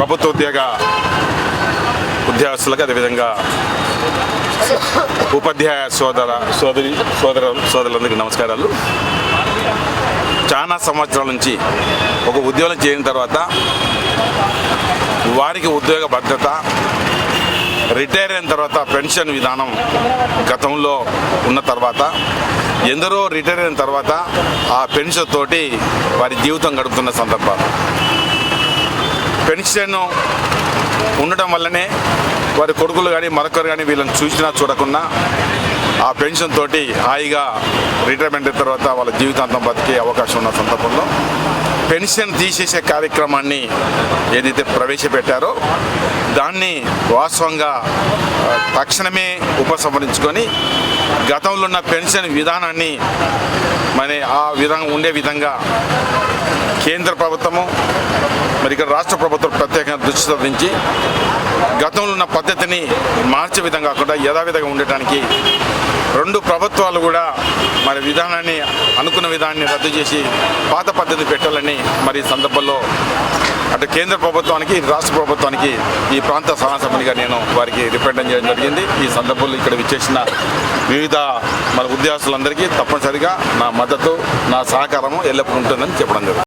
ప్రభుత్వ ఉద్యోగ ఉద్యోగస్తులకు అదేవిధంగా ఉపాధ్యాయ సోదర సోదరి సోదర సోదరులందరికీ నమస్కారాలు. చాలా సంవత్సరాల నుంచి ఒక ఉద్యోగం చేరిన తర్వాత వారికి ఉద్యోగ భద్రత రిటైర్ అయిన తర్వాత పెన్షన్ విధానం గతంలో ఉన్న తర్వాత ఎందరో రిటైర్ అయిన తర్వాత ఆ పెన్షన్ తోటి వారి జీవితం గడుపుతున్న సందర్భాలు. పెన్షన్ ఉండటం వల్లనే వారి కొడుకులు కానీ మరొకరు కానీ వీళ్ళని చూసినా చూడకుండా ఆ పెన్షన్ తోటి హాయిగా రిటైర్మెంట్ అయిన తర్వాత వాళ్ళ జీవితాంతం బతికే అవకాశం ఉన్న సందర్భంలో పెన్షన్ తీసేసే కార్యక్రమాన్ని ఏదైతే ప్రవేశపెట్టారో దాన్ని వాస్తవంగా తక్షణమే ఉపసంహరించుకొని గతంలో ఉన్న పెన్షన్ విధానాన్ని మరి ఆ విధంగా ఉండే విధంగా కేంద్ర ప్రభుత్వము మరి ఇక్కడ రాష్ట్ర ప్రభుత్వం ప్రత్యేకంగా దృష్టి సాధించి గతంలో ఉన్న పద్ధతిని మార్చే విధంగా కాకుండా యథావిధంగా ఉండటానికి రెండు ప్రభుత్వాలు కూడా మరి విధానాన్ని అనుకున్న విధానాన్ని రద్దు చేసి పాత పద్ధతి పెట్టాలని మరి సందర్భంలో అటు కేంద్ర ప్రభుత్వానికి రాష్ట్ర ప్రభుత్వానికి ఈ ప్రాంత సభ్యునిగా నేను వారికి రిప్రజెంట్ చేయడం జరిగింది. ఈ సందర్భంలో ఇక్కడ విచ్చేసిన వివిధ మన ఉద్యోగస్తులందరికీ తప్పనిసరిగా నా మద్దతు నా సహకారము ఎల్లప్పుడూ ఉంటుందని చెప్పడం జరుగుతుంది